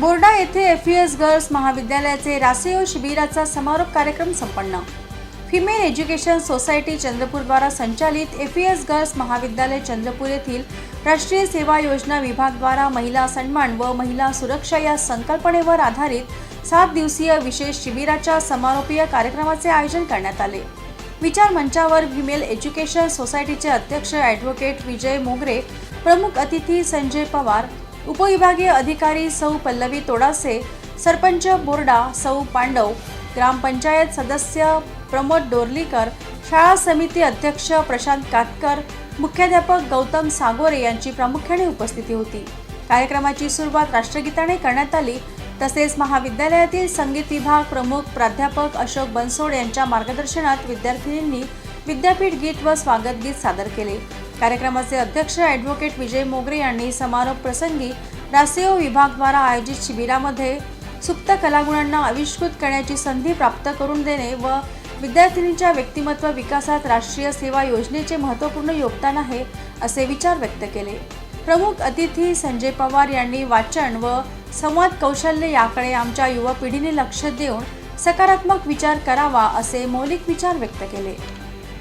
बोर्डा येथे F S girls महाविद्यालयाचे रासेओ शिबिराचा समारोप कार्यक्रम संपन्न. फिमेल एज्युकेशन सोसायटी चंद्रपूरद्वारा संचालित एफ एस गर्ल्स महाविद्यालय चंद्रपूर येथील राष्ट्रीय सेवा योजना विभागद्वारा महिला सन्मान व महिला सुरक्षा या संकल्पनेवर आधारित सात दिवसीय विशेष शिबिराच्या समारोपीय कार्यक्रमाचे आयोजन करण्यात आले. विचार मंचावर फिमेल एज्युकेशन सोसायटीचे अध्यक्ष ॲडव्होकेट विजय मोगरे प्रमुख अतिथी संजय पवार उपविभागीय अधिकारी सौ पल्लवी तोडासे सरपंच बोर्डा सौ पांडव ग्रामपंचायत सदस्य प्रमोद डोरलीकर शाळा समिती अध्यक्ष प्रशांत कातकर मुख्याध्यापक गौतम सागोरे यांची प्रामुख्याने उपस्थिती होती. कार्यक्रमाची सुरुवात राष्ट्रगीताने करण्यात आली. तसेच महाविद्यालयातील संगीत विभाग प्रमुख प्राध्यापक अशोक बनसोड यांच्या मार्गदर्शनात विद्यार्थिनींनी विद्यापीठ गीत व स्वागत गीत सादर केले. कार्यक्रमाचे अध्यक्ष ॲडव्होकेट विजय मोगरे यांनी समारोप प्रसंगी रासेओ विभागद्वारा आयोजित शिबिरामध्ये सुप्त कलागुणांना आविष्कृत करण्याची संधी प्राप्त करून देणे व विद्यार्थिनींच्या व्यक्तिमत्व विकासात राष्ट्रीय सेवा योजनेचे महत्त्वपूर्ण योगदान आहे असे विचार व्यक्त केले. प्रमुख अतिथी संजय पवार यांनी वाचन व संवाद कौशल्य याकडे आमच्या युवा पिढीने लक्ष देऊन सकारात्मक विचार करावा असे मौलिक विचार व्यक्त केले.